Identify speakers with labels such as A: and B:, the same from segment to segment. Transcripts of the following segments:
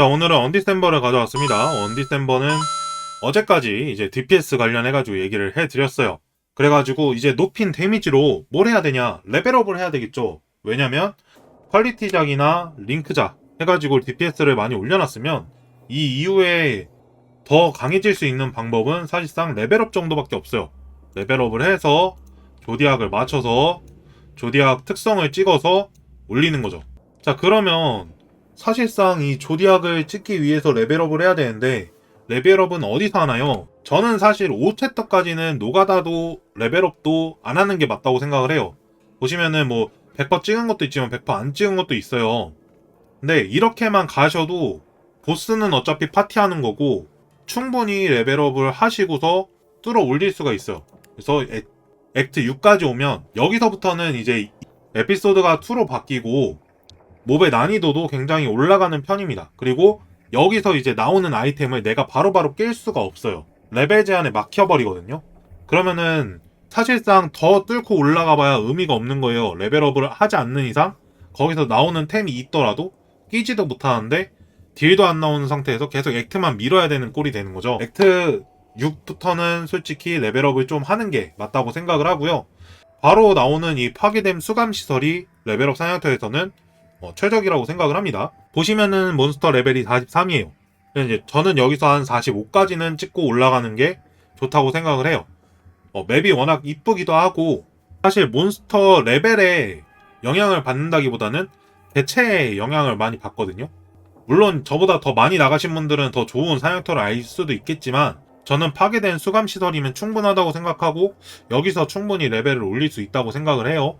A: 자 오늘은 언디셈버를 가져왔습니다. 언디셈버는 어제까지 이제 DPS 관련해가지고 얘기를 해드렸어요. 그래가지고 이제 높인 데미지로 뭘 해야 되냐 레벨업을 해야 되겠죠. 왜냐면 퀄리티작이나 링크작 해가지고 DPS를 많이 올려놨으면 이 이후에 더 강해질 수 있는 방법은 사실상 레벨업 정도밖에 없어요. 레벨업을 해서 조디악을 맞춰서 조디악 특성을 찍어서 올리는 거죠. 자 그러면 사실상 이 조디악을 찍기 위해서 레벨업을 해야 되는데 레벨업은 어디서 하나요? 저는 사실 5챕터까지는 노가다도 레벨업도 안 하는 게 맞다고 생각을 해요. 보시면은 뭐 100% 찍은 것도 있지만 100%안 찍은 것도 있어요. 근데 이렇게만 가셔도 보스는 어차피 파티하는 거고 충분히 레벨업을 하시고서 뚫어 올릴 수가 있어요. 그래서 액, 액트 6까지 오면 여기서부터는 이제 에피소드가 2로 바뀌고 몹의 난이도도 굉장히 올라가는 편입니다. 그리고 여기서 이제 나오는 아이템을 내가 바로바로 깰 수가 없어요. 레벨 제한에 막혀버리거든요. 그러면은 사실상 더 뚫고 올라가 봐야 의미가 없는 거예요. 레벨업을 하지 않는 이상 거기서 나오는 템이 있더라도 끼지도 못하는데 딜도 안 나오는 상태에서 계속 액트만 밀어야 되는 꼴이 되는 거죠. 액트 6부터는 솔직히 레벨업을 좀 하는 게 맞다고 생각을 하고요. 바로 나오는 이 파괴됨 수감 시설이 레벨업 사냥터에서는 어, 최적이라고 생각을 합니다. 보시면은 몬스터 레벨이 43이에요. 이제 저는 여기서 한 45까지는 찍고 올라가는 게 좋다고 생각을 해요. 어, 맵이 워낙 이쁘기도 하고 사실 몬스터 레벨에 영향을 받는다기보다는 대체에 영향을 많이 받거든요. 물론 저보다 더 많이 나가신 분들은 더 좋은 사냥터를 알 수도 있겠지만 저는 파괴된 수감 시설이면 충분하다고 생각하고 여기서 충분히 레벨을 올릴 수 있다고 생각을 해요.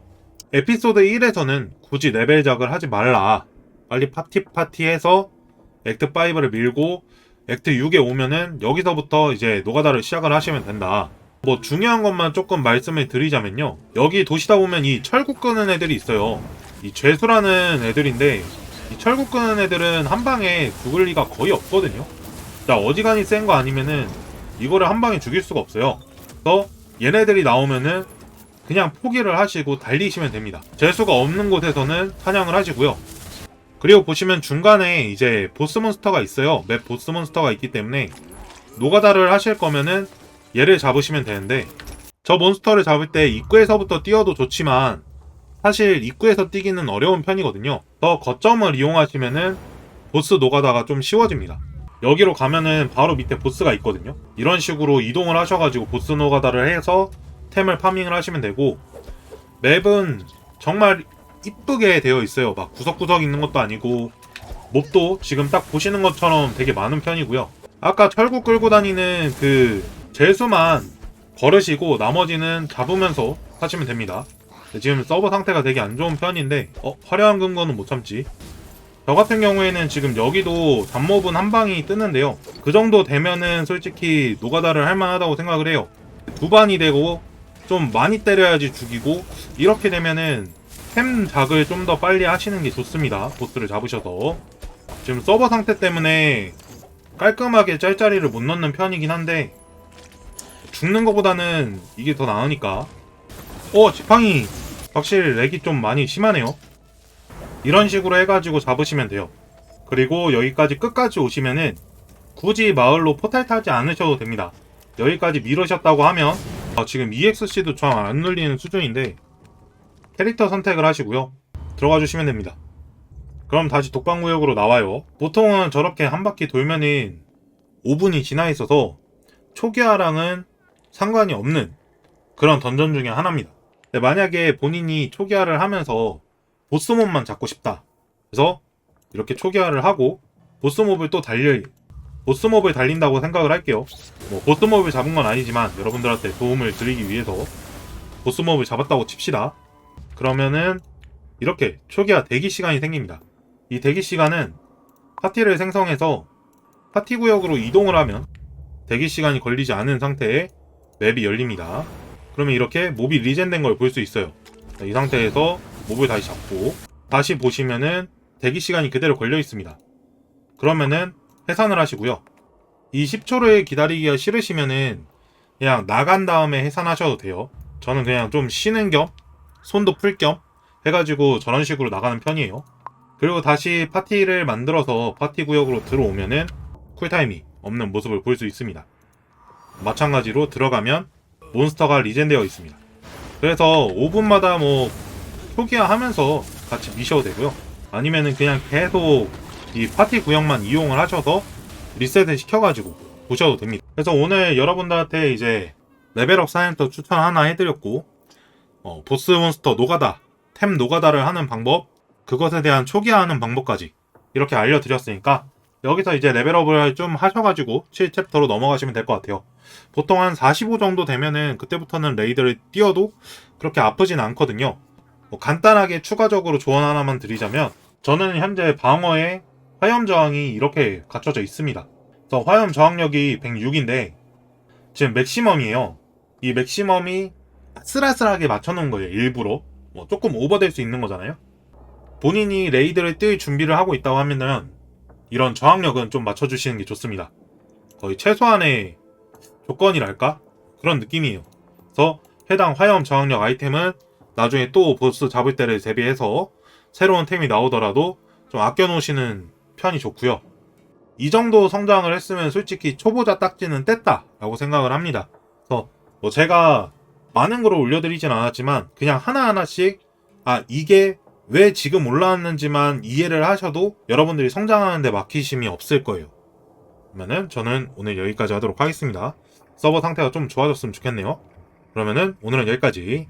A: 에피소드 1에서는 굳이 레벨작을 하지 말라. 빨리 파티 파티해서 액트 5를 밀고 액트 6에 오면은 여기서부터 이제 노가다를 시작을 하시면 된다. 뭐 중요한 것만 조금 말씀을 드리자면요. 여기 도시다 보면 이 철국 끄는 애들이 있어요. 이 죄수라는 애들인데 이 철국 끄는 애들은 한 방에 죽을 리가 거의 없거든요. 자 어지간히 센 거 아니면은 이거를 한 방에 죽일 수가 없어요. 그래서 얘네들이 나오면은 그냥 포기를 하시고 달리시면 됩니다. 재수가 없는 곳에서는 사냥을 하시고요. 그리고 보시면 중간에 이제 보스 몬스터가 있어요. 맵 보스 몬스터가 있기 때문에 노가다를 하실 거면은 얘를 잡으시면 되는데 저 몬스터를 잡을 때 입구에서부터 뛰어도 좋지만 사실 입구에서 뛰기는 어려운 편이거든요. 더 거점을 이용하시면은 보스 노가다가 좀 쉬워집니다. 여기로 가면은 바로 밑에 보스가 있거든요. 이런 식으로 이동을 하셔가지고 보스 노가다를 해서 템을 파밍을 하시면 되고 맵은 정말 이쁘게 되어 있어요. 막 구석구석 있는 것도 아니고 몹도 지금 딱 보시는 것처럼 되게 많은 편이고요. 아까 철구 끌고 다니는 그 재수만 걸으시고 나머지는 잡으면서 하시면 됩니다. 네, 지금 서버 상태가 되게 안 좋은 편인데 어 화려한 금고는 못 참지. 저 같은 경우에는 지금 여기도 단몹은 한 방이 뜨는데요. 그 정도 되면은 솔직히 노가다를 할 만하다고 생각을 해요. 두 반이 되고 좀 많이 때려야지 죽이고 이렇게 되면은 템 작을 좀 더 빨리 하시는 게 좋습니다. 보스를 잡으셔서 지금 서버 상태 때문에 깔끔하게 짤짤이를 못 넣는 편이긴 한데 죽는 것보다는 이게 더 나으니까 어 지팡이 확실히 렉이 좀 많이 심하네요. 이런 식으로 해가지고 잡으시면 돼요. 그리고 여기까지 끝까지 오시면은 굳이 마을로 포탈 타지 않으셔도 됩니다. 여기까지 미루셨다고 하면 아, 지금 EXC도 잘안 눌리는 수준인데 캐릭터 선택을 하시고요. 들어가 주시면 됩니다. 그럼 다시 독방구역으로 나와요. 보통은 저렇게 한 바퀴 돌면은 5분이 지나 있어서 초기화랑은 상관이 없는 그런 던전 중에 하나입니다. 만약에 본인이 초기화를 하면서 보스몹만 잡고 싶다. 그래서 이렇게 초기화를 하고 보스몹을 또 달릴 보스몹을 달린다고 생각을 할게요. 뭐 보스몹을 잡은 건 아니지만 여러분들한테 도움을 드리기 위해서 보스몹을 잡았다고 칩시다. 그러면은 이렇게 초기화 대기 시간이 생깁니다. 이 대기 시간은 파티를 생성해서 파티 구역으로 이동을 하면 대기 시간이 걸리지 않은 상태에 맵이 열립니다. 그러면 이렇게 몹이 리젠된 걸 볼 수 있어요. 자, 이 상태에서 몹을 다시 잡고 다시 보시면은 대기 시간이 그대로 걸려 있습니다. 그러면은 해산을 하시고요. 이 10초를 기다리기가 싫으시면은 그냥 나간 다음에 해산하셔도 돼요. 저는 그냥 좀 쉬는 겸 손도 풀 겸 해가지고 저런 식으로 나가는 편이에요. 그리고 다시 파티를 만들어서 파티 구역으로 들어오면은 쿨타임이 없는 모습을 볼 수 있습니다. 마찬가지로 들어가면 몬스터가 리젠되어 있습니다. 그래서 5분마다 뭐 초기화 하면서 같이 미셔도 되고요. 아니면은 그냥 계속 이 파티 구역만 이용을 하셔서 리셋을 시켜가지고 보셔도 됩니다. 그래서 오늘 여러분들한테 이제 레벨업 사이언터 추천 하나 해드렸고 어, 보스 몬스터 노가다, 템 노가다를 하는 방법, 그것에 대한 초기화하는 방법까지 이렇게 알려드렸으니까 여기서 이제 레벨업을 좀 하셔가지고 7챕터로 넘어가시면 될 것 같아요. 보통 한 45 정도 되면은 그때부터는 레이드를 뛰어도 그렇게 아프진 않거든요. 뭐 간단하게 추가적으로 조언 하나만 드리자면 저는 현재 방어에 화염 저항이 이렇게 갖춰져 있습니다. 그래서 화염 저항력이 106인데 지금 맥시멈이에요. 이 맥시멈이 아슬아슬하게 맞춰놓은 거예요. 일부러 뭐 조금 오버될 수 있는 거잖아요. 본인이 레이드를 뛸 준비를 하고 있다고 하면은 이런 저항력은 좀 맞춰주시는 게 좋습니다. 거의 최소한의 조건이랄까? 그런 느낌이에요. 그래서 해당 화염 저항력 아이템은 나중에 또 보스 잡을 때를 대비해서 새로운 템이 나오더라도 좀 아껴 놓으시는 편이 좋고요. 이 정도 성장을 했으면 솔직히 초보자 딱지는 뗐다라고 생각을 합니다. 그래서 뭐 제가 많은 거를 올려드리진 않았지만 그냥 하나하나씩 아 이게 왜 지금 올라왔는지만 이해를 하셔도 여러분들이 성장하는데 막히심이 없을 거예요. 그러면은 저는 오늘 여기까지 하도록 하겠습니다. 서버 상태가 좀 좋아졌으면 좋겠네요. 그러면은 오늘은 여기까지